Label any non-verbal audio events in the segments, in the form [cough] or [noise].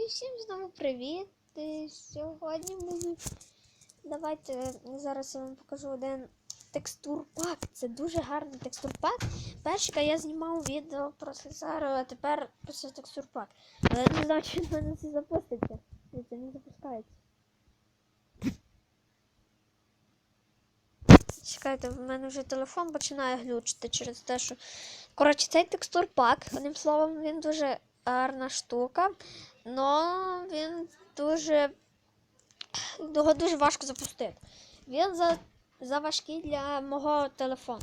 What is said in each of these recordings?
І всім знову привіт! І сьогодні буду. Давайте зараз я вам покажу один текстурпак. Це дуже гарний текстурпак. Перший я знімав відео про Сезару, а тепер про цей текстурпак. Але не знаю, чи в мене це запуститься. Це не запускається. Чекайте, в мене вже телефон починає глючити через те, що. Коротше, цей текстурпак, одним словом, він дуже гарна штука, але він дуже. Його дуже важко запустити. Він за, за важкий для мого телефону.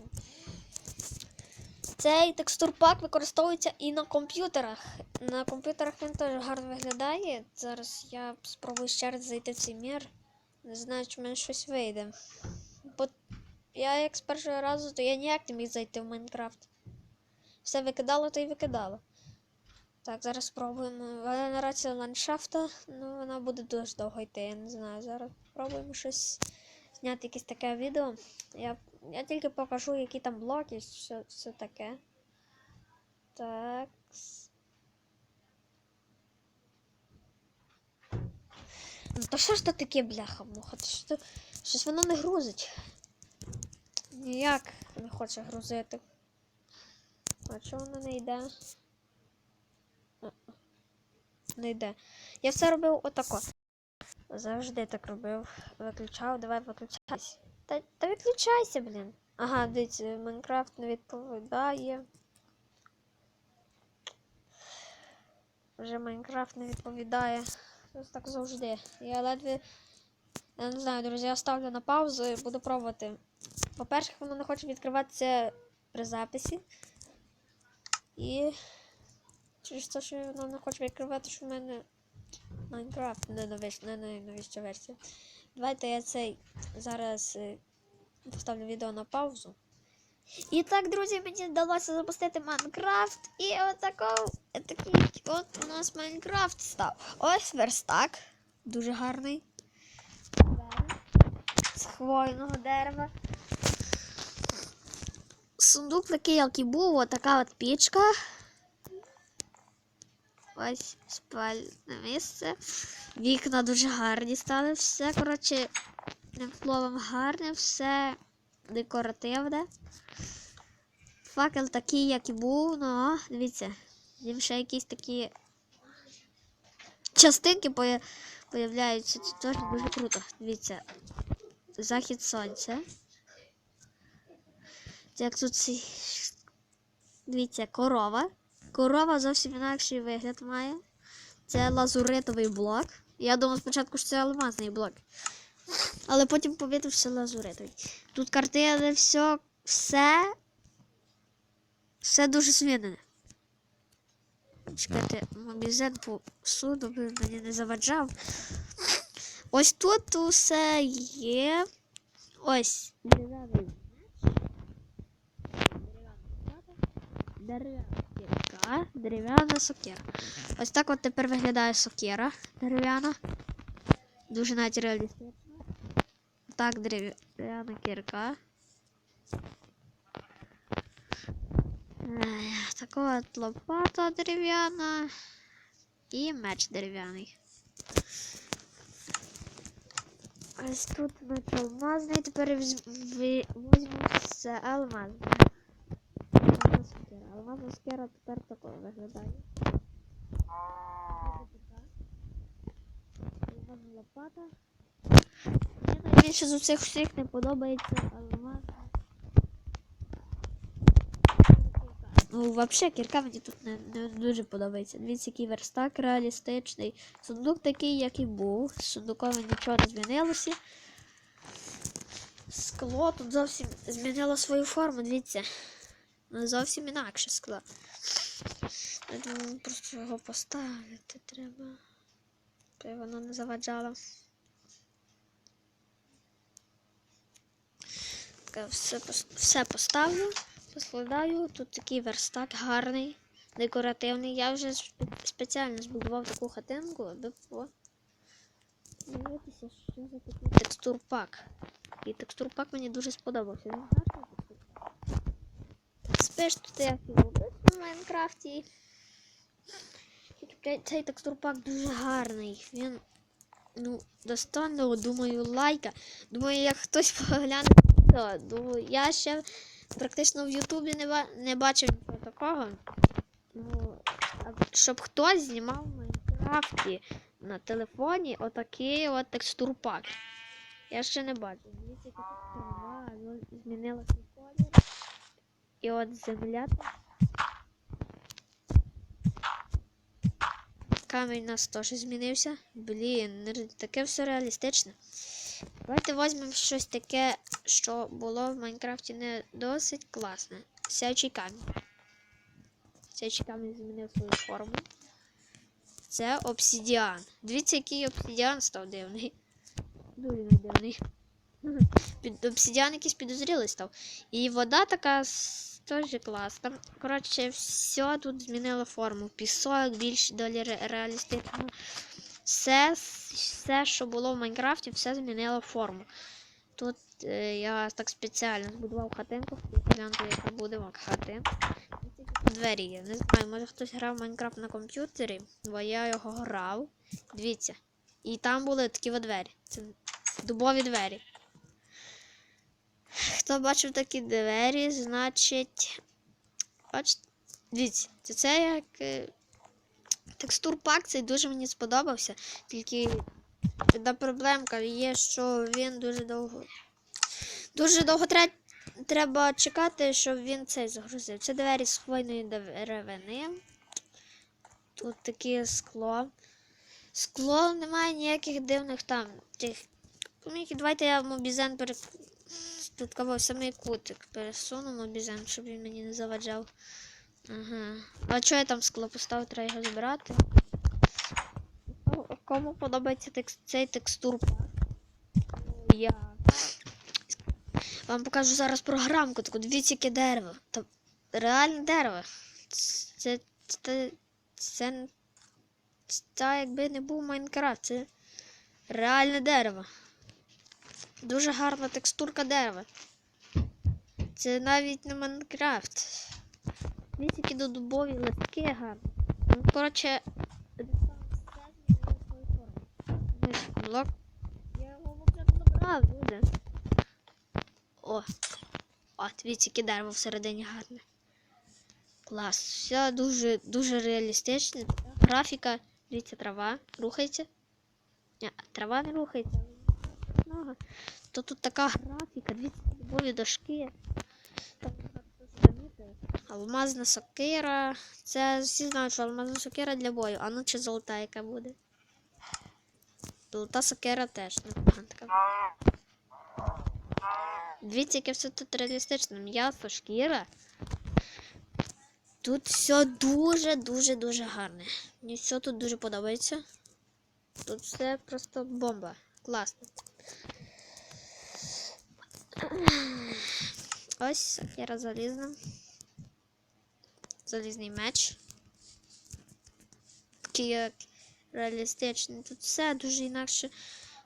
Цей текстурпак використовується і на комп'ютерах. На комп'ютерах він теж гарно виглядає. Зараз я спробую ще раз зайти в цей мір. Не знаю, чи в мене щось вийде. Бо я як з першого разу, то я ніяк не міг зайти в Майнкрафт. Все викидало, то й викидало. Так, зараз спробуємо. Генерація ландшафта. Ну, вона буде дуже довго йти, я не знаю. Зараз спробуємо щось зняти якесь таке відео. Я, я тільки покажу, які там блоки, все, все таке. Так. Ну то що ж то таке, бляха, муха? Що. Щось воно не грузить. Ніяк не хоче грузити. А чого воно не йде? Не йде. Я все робив отако. Завжди так робив. Виключав, давай виключайся. Та, та виключайся, блін. Ага, дивіться, Майнкрафт не відповідає. Вже Майнкрафт не відповідає. Ось так завжди. Я ледве. Я не знаю, друзі, я ставлю на паузу і буду пробувати. По-перше, воно не хоче відкриватися при записі. І через те, що воно не хоче відкривати, що в мене Майнкрафт не новиш, не найновіша версія. Давайте я цей зараз е, поставлю відео на паузу. І так, друзі, мені вдалося запустити Майнкрафт. І отако, такий от у нас Майнкрафт став. Ось верстак. Дуже гарний. З хвойного дерева. Сундук такий, як і був, отака от пічка. Ось спальне місце. Вікна дуже гарні стали. Все, коротше, словом, гарне, все декоративне. Факел такий, як і був, ну, дивіться, їм ще якісь такі частинки поя- появляються. Це теж дуже круто. Дивіться. Захід сонця. Як тут. Дивіться, корова. Корова зовсім інакший вигляд має. Це лазуритовий блок. Я думав спочатку, що це алмазний блок. Але потім помітив, що лазуритовий. Тут картини, все, все. Все дуже змінене. Чекайте, магазин по суду мені не заваджав. Ось тут усе є. Ось. Дерев'яний Дерев'яна кірка, дерев'яна сокира. Ось так от тепер виглядає сокира дерев'яна. Дуже навіть реалістично. Так, дерев'яна кірка. Ех, Така от лопата дерев'яна і меч дерев'яний. Ось тут меч алмазний, тепер візьму це алмазний. Скера. Алмазна скера тепер такою виглядає. Алмазна лопата. Мені найбільше з усіх всіх не подобається алмазна. Ну, взагалі, кірка мені тут не, не дуже подобається. Дивіться, який верстак реалістичний. Сундук такий, як і був. З сундуком нічого не змінилося. Скло тут зовсім змінило свою форму, дивіться. Ну, зовсім інакше скло. Я думаю, просто його поставити треба. Та воно не заваджало. Все, все поставлю, поскладаю. Тут такий верстак гарний, декоративний. Я вже спеціально збудував таку хатинку, аби по... дивитися, що за такий текстурпак. І текстурпак мені дуже сподобався. Він гарний. Спиш тут як і в Майнкрафті. Цей- текстурпак дуже гарний. Він ну, достойно, думаю, лайка. Думаю, як хтось погляне, то думаю, я ще практично в Ютубі не, ба- не бачив нічого такого. Ну, щоб хтось знімав в Майнкрафті на телефоні отакий от текстурпак. Я ще не бачив. Дивіться, яка тут змінила свій колір. І от земля. Камінь у нас теж змінився. Блін, таке все реалістичне. Давайте візьмемо щось таке, що було в Майнкрафті не досить класне. Сяючий камінь. Сяючий камінь змінив свою форму. Це обсидіан. Дивіться, який обсидіан став дивний. Дуже дивний. [laughs] Обсидіан якийсь підозрілий став. І вода така теж класна. Коротше, все тут змінило форму. Пісок більш долі ре- реалістично. Все, все, що було в Майнкрафті, все змінило форму. Тут е, я так спеціально збудував хатинку, гляньте, яка буде тут Двері є. Не знаю, може хтось грав в Майнкрафт на комп'ютері, бо я його грав. Дивіться. І там були такі двері. Це дубові двері. Хто бачив такі двері, значить. Бачите, дивіться, це, як е, текстур пак цей дуже мені сподобався. Тільки одна проблемка є, що він дуже довго. Дуже довго тре- треба чекати, щоб він цей загрузив. Це двері з хвойної деревини. Тут таке скло. Скло немає ніяких дивних там. Тих. Давайте я мобізен пере... Тут кого самий кутик пересуну мобізен, щоб він мені не заваджав. Ага. А чого я там скло поставив, треба його забирати. Кому- Кому подобається текст... цей текстур? Я вам покажу зараз програмку, таку дивіться, яке дерево. Та реальне дерево. Це, це, це, це, якби не був Майнкрафт, це реальне дерево. Дуже гарна текстурка дерева. Це навіть не Майнкрафт. Які до дубові листки гарні. Ну, коротше, блок. Я його забрав, люди. О. О, дивіться, дерево всередині гарне. Клас. Все дуже, дуже реалістично. Графіка. Дивіться, трава. Рухається. Ні, трава не рухається. Много. То тут така графіка, дивіться, дубові дошки. Багато. Алмазна сокира. Це всі знають, що алмазна сокира для бою. А ну чи золота яка буде? Золота сокира теж непогана така. Дивіться, яке все тут реалістично. М'ясо, шкіра. Тут все дуже-дуже дуже гарне. Мені все тут дуже подобається. Тут все просто бомба. Класно. Ось сокира залізна. Залізний меч. Такий як реалістичний. Тут все дуже інакше,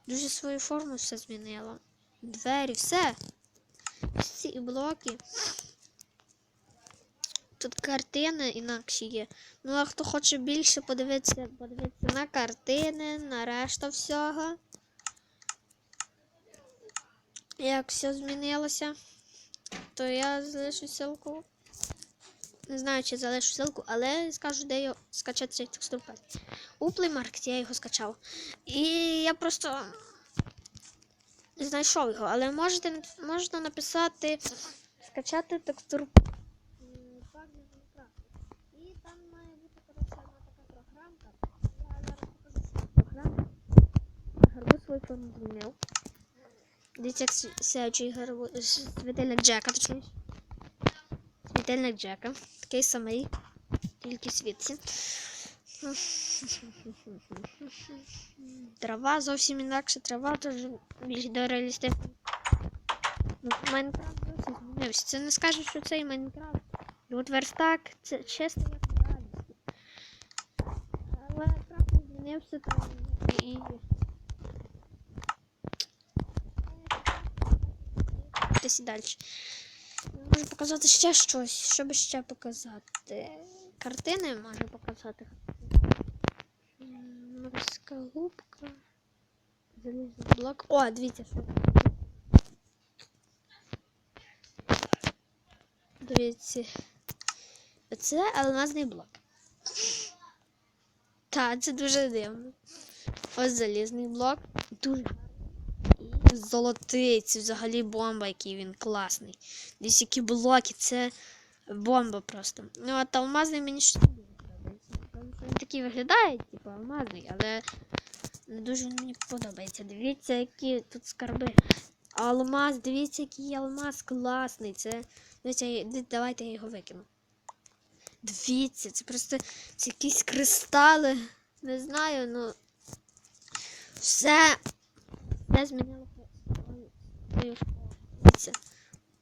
дуже свою форму все змінило. Двері, все. Всі блоки. Тут картини інакші є. Ну, а хто хоче більше подивитися, подивитися на картини, на решту всього. Як все змінилося, то я залишу ссылку. Не знаю, чи залишу ссылку, але скажу, де його скачати цей текстур. У Market я його скачав. І я просто знайшов його, але можете, можна написати скачати текстур. І там має бути одна така програмка. Я зараз покажу свою програму. Гарбуз свою форму. Дивіться, як сяючий гарбуз, світильник Джека, точніше. Світильник Джека. Такий самий, тільки світці. Трава зовсім інакше, трава теж більш до реалістична. Ну, Майнкрафт зовсім змінився. Це не скаже, що це і Майнкрафт. І от верстак, це чесно як реальність. Але трохи змінився там і. Десь і далі. Можу показати ще щось. Що би ще показати? Картини можу показати. Скалупка. Залізний блок. О, дивіться, що. Дивіться. Це алмазний блок. Так, це дуже дивно. Ось залізний блок. Дуже золотий. Це взагалі бомба, який він класний. Десь які блоки, це бомба просто. Ну, а алмазний мені ще Він такий виглядає, типу алмазний, але не дуже мені подобається. Дивіться, які тут скарби. Алмаз, дивіться, який алмаз класний. Це. Дивіться, давайте я його викину. Дивіться, це просто це якісь кристали. Не знаю, ну. Все. Все змінило свою. Дивіться.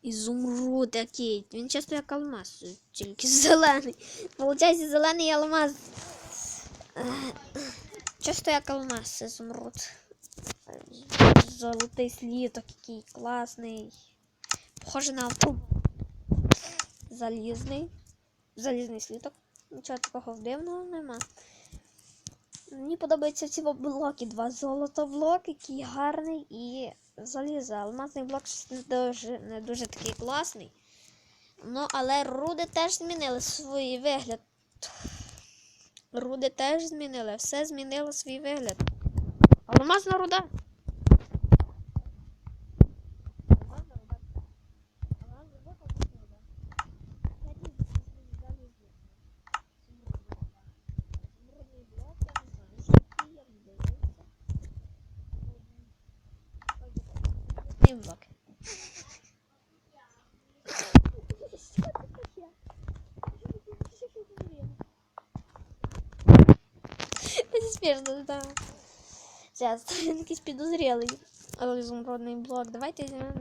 Ізумруд який. Він часто як алмаз, тільки [laughs] зелений. Получається зелений алмаз. Часто як алмаз, ізумруд. Золотий сліток, який класний. Похоже на автобус. Залізний. Залізний сліток. Нічого такого дивного нема. Мені подобаються ці блоки. Два золотоблок, який гарний, і залізо. Алмазний блок не дуже, не дуже такий класний. Ну, але руди теж змінили свій вигляд. Руди теж змінили, все змінило свій вигляд. Алмазна руда. Алмазна руда. Алмазна руда, алмазна руда. Змрудний блок, я не знаю, що такий, я не дивився. Змрудний блок. Це смішно, да. Зараз, він [laughs] якийсь підозрілий. Але блок. Давайте візьмемо.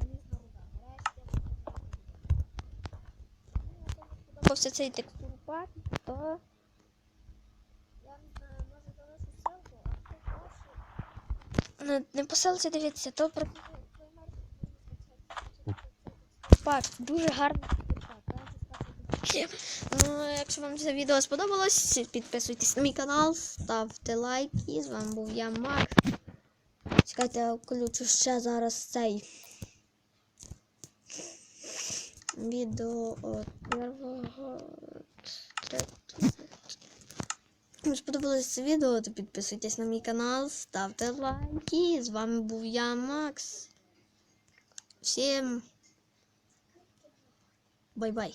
Залізна руда. Нарешті. Ну, цей текстурпак, то не. Не, дивіться, то пак. Дуже гарний текстурпак. Ну, якщо вам це відео сподобалось, підписуйтесь на мій канал, ставте лайки. З вами був я Макс. Чекайте, я включу ще зараз цей відео от третього. Кому сподобалось це відео, то підписуйтесь на мій канал, ставте лайки. З вами був я, Макс. Всім Bye bye.